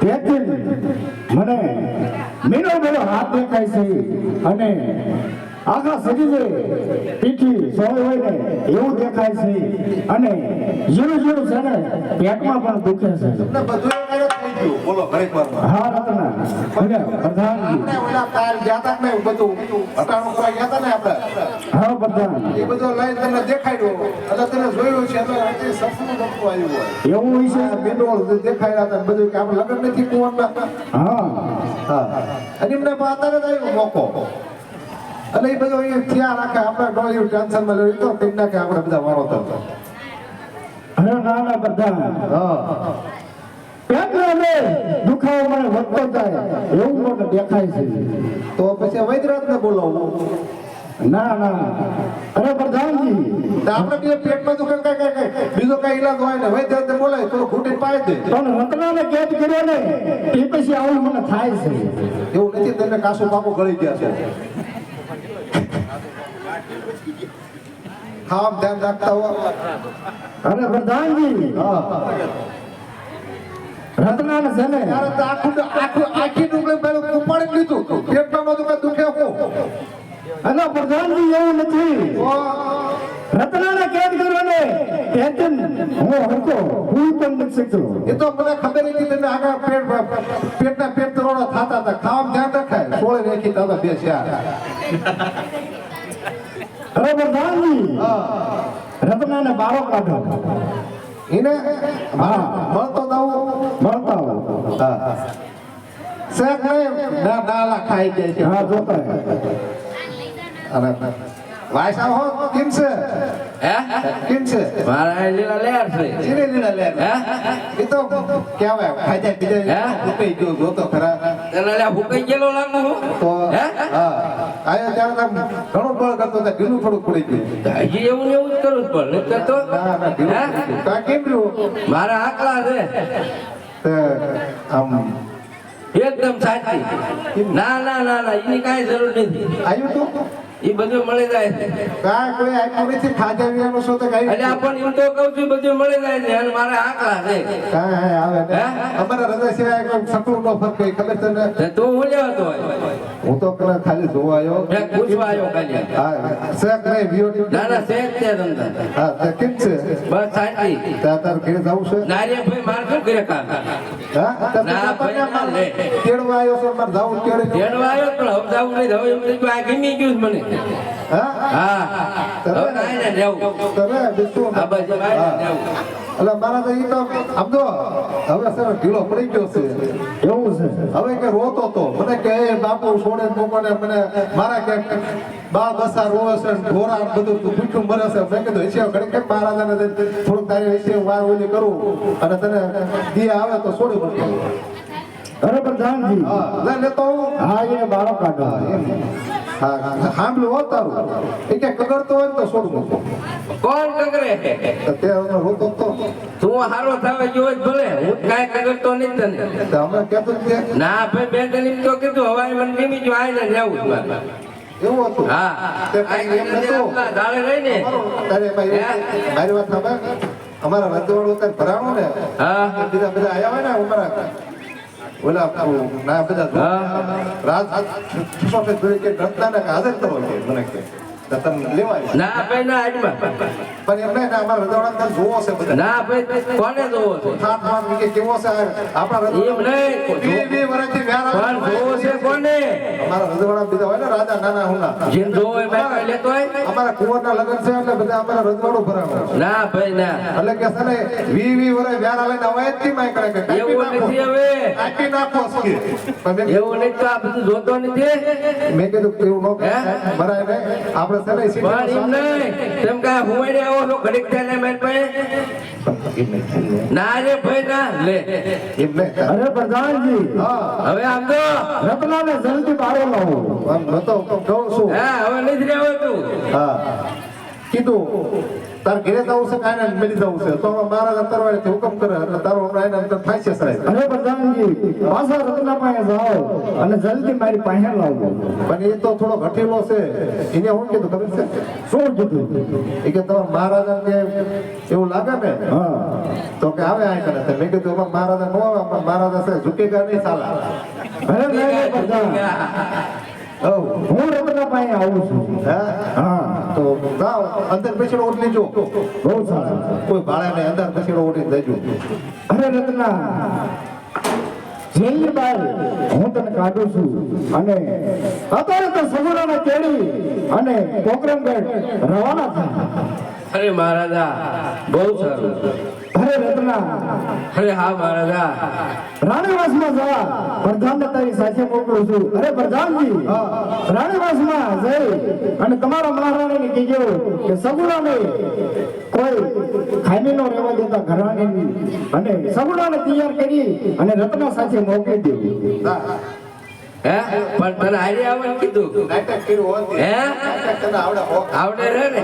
તેથી મને મીનો બધો હાથ દેખાય છે અને આખા શરીરે પીઠી સોય હોય ને એવું દેખાય છે અને જીરું ઝીણું છે ને પેટમાં પણ દુખે છે. બધું ગયું. બોલો ઘડીક હા રત્ના અને આપણે ઓલા તાર ગયા તા ને બધું હટાણું કરવા ગયા તા ને આપણે? હા પ્રધાન. એ બધું લઈને તમને દેખાડ્યું. એટલે તમે જોયું છે એટલે આજે સપનું નતું આવ્યું હોય. એવું હોય છે? આ દેખાડ્યા હતા બધું કે આપણે લગ્ન નથી કુંવરના. હા. હા. અને એમને અત્યારે જ આવ્યો મોકો. એટલે એ બધું અહીંયા થયા રાખે. આપણે ડોળ્યું ટેન્શનમાં લેવું તો નાખે આપણે બધા વારો થતો અરે ના ના હા. ને દુખાવો મને વધતો જાય એવું મને દેખાય છે. તો પછી વૈદ્યરાજ ને બોલાવું. ના ના. અરે પ્રધાનજી. આપણે બીજો પેટમાં દુખે કઈ કઈ કઈ. બીજો કઈ ઈલાજ હોય ને વૈદ્યરાજ ને બોલાય તો ઘૂંટી પાય દે. પણ રત્નાને કેદ કર્યો ને એ પછી આવું મને થાય છે. એવું નથી તમને કાસુ બાપુ ગળી ગયા છે. હા ધ્યાન રાખતા હો. અરે પ્રધાનજી. હા. રત્નાને છે ને ત્યારે તો આખું આખું આખી ડુંગળી પેલું ઉપાડી લીધું. પેટમાં બધું કે દુખે હું. અને પ્રધાનજી એવું નથી. રત્નાને કેદ કરવાને. ને તેથી હું હરકો હું પણ નથી શકતો. એ તો મને ખબર હતી તમે આગળ પેટ પેટના પેટ તરોડા થતા હતા. ખાવા ધ્યાન રખાય. સોળે રેખી હતા બે ચાર. અરે પ્રધાનજી રત્નાને બારો કાઢો. એને હા. મળતો હા નહીં ના નાલા ખાઈ જાય છે હા જોતા અને વાયસા હો. કેમ છે હે કેમ છે મારા લીલા લેર છે લે હે. એ તો કહેવાય ખાઈ જાય જાય ગયો જોતો ખરા ગયેલો લાગુ તો હે હા. આયો ત્યારે તો ઘણું બળ કરતો હતો ઢીલું પડી ગયું હજી એવું ને એવું જ કરું પણ કરતો ના ઢીલું કેમ રહ્યું મારા આકલા છે તે આમ. એકદમ સાચી. ના ના ના ના એની કાંઈ જરૂર નથી. આવ્યું તું? એ બધું મળી જાય. છે કાંઈ આપ્યું નથી ખાધા વિના શું તો કાંઈ એટલે આપણ એમ તો કહું છું બધું મળી જાય છે. અને મારા આંકડા છે. કાંઈ આવે અમારા રજા સિવાય કોઈ સકલું નો ફરક કોઈ ખબર તને તો તું હું લેવાતો હોય? હું તો પેલા ખાલી જોવા આવ્યો મેં પૂછવા આવ્યો ખાલી હા શેક નહીં વિયો ના ના છે તે તમને હા તે કેમ છે? બસ સાચી. ત્યાં તાર ઘરે જવું છે? નારિયા ભાઈ માર શું કરે કામ? હા તો ભાઈ, માર લે. તેડવા આવ્યો છે માર જવું તેડે. તેડવા આવ્યો પણ હવે જાવું નહીં હવે એમ થયું આ ગમી ગયું મને. હા? હા. તમે ના ને રહેવું તને બીજું આ બાજુ ને હા. એટલે મારા તો ઈ તો હવે સર ઢીલો પડી ગયો છે એવું છે હવે કે રોતો તો મને કે એ બાપુ છોડે ને મને મારા કે બા બસા રોવે છે ઢોરા બધું પીઠું મરે છે મેં કીધું હશે ઘડી કે મારા તને થોડુંક તારી હશે વાર ઓલી કરું અને તને દીયા આવે તો છોડી મૂકું અરે પ્રધાનજી હા લે લેતો હું હા એ બારો કાઢો હા એમ હા સાંભળ્યું હો તારું એ કે કગડતો હોય તો છોડ મૂકું કોણ કગરે તો તે હવે રોતો તો તું હારો થાવે ગયો ભલે હું કાંઈ કગરતો નહીં તને. તમે કહેતો જ ના ભાઈ બે તને તો કીધું હવાઈ મને ગમી જો આઈને રહેવું મારે. એવું હતું? હા. તે કાંઈ એમ નતું. દાડે રહીને તારે ભાઈ મારી વાત સાંભળ. અમારા રજવાડું અત્યારે ભરાણું ને? હા. બીજા બધા આયા હોય ને અમારા ઓલા ના બધા હા. રાજ છસો કે જોઈ કે રત્ના ને હાજર કરો મને કે. ના ભાઈ ના આજમાં પણ એમ અમારા રજવાડા જોવો છે બધા. ના ભાઈ કોને જોવો છે? થાત માત કે કેવો છે આ આપણા એમ નહીં. વીસ વીસ વર્ષથી વ્યારા પણ જોવો છે કોને? અમારા રજવાડા બીજા હોય ને રાજા નાના હુના. જેમ જોવો હોય મેં કાંઈ લેતો હોય? અમારા કુંવરના લગન છે એટલે બધા અમારા રજવાડું ભરાણું ના ભાઈ ના. એટલે કે છે ને વી વી વર્ષ વ્યારા લઈને હવે જ માય કરે કે એવું નથી હવે. કાપી નાખો છે. એવું નહીં તો આ બધું જોતો નથી. મેં કીધું એવું ન? ભરાય ને આપણે પણ એમ નહીં. તેમ કાંઈ હુંવાડી આવો છો ઘડીક થાય ને રે ભાઈ ના. લે. અરે પ્રધાનજી. હવે આમ તો રત્નાને જલ્દી બારો લાવો આમ તો કહું છું. હા હવે જ રહેવું તું હા. કીધું. તાર ઘરે જવું છે કાંઈ ને મળી જવું છે. તો મારા મહારાજા તરવાડેથી હુકમ કરે એટલે તારો હમણાં એને અંતર થાય છે સાહેબ. અરે પ્રધાનજી પાછા રત્ના પાસે જાઓ અને જલ્દી મારી પાસે લાવો. પણ એ તો થોડો ઘટેલો છે. એને શું કીધું ખબર છે? શું કીધું? એ કે તમારા મહારાજા કે એવું લાગે ને? હા. તો કે આવે આ કરે મેં કીધું મહારાજા નો આવે મહારાજા છે ઝુકેગા નહીં સાલા. અરે નહીં પ્રધાન. હું રત્ના પાસે આવું છું. હા? હા. તો જાઓ અંદર પેશીડો ઉઠી લેજો. બહુ સારું. કોઈ ભાડે નહીં અંદર પેશીડો ઓટી દેજો. અરે રત્ના જેલ બાર હું તને કાઢું છું અને અત્યારે તો સગુરાને તેડી અને કોકરમગઢ રવાના થાય. અરે મહારાજા બહુ સારું. અરે રત્ના. અરે હા મહારાજા. રાણીવાસમાં જવા. પ્રધાનને તારી સાથે મોકલું છું. અરે પ્રધાનજી રાણીવાસમાં જઈ અને તમારા મહારાણીને કહેજો કે સગુણાને કોઈ ખામી રહેવા દેતા ઘરાણી અને સગુણાને તૈયાર કરી અને રત્ના સાથે મોકલી દેવું હે પણ તને હારી આવવાનું કીધું? નાટક કર્યું હે? આવડે આવડે રે ને.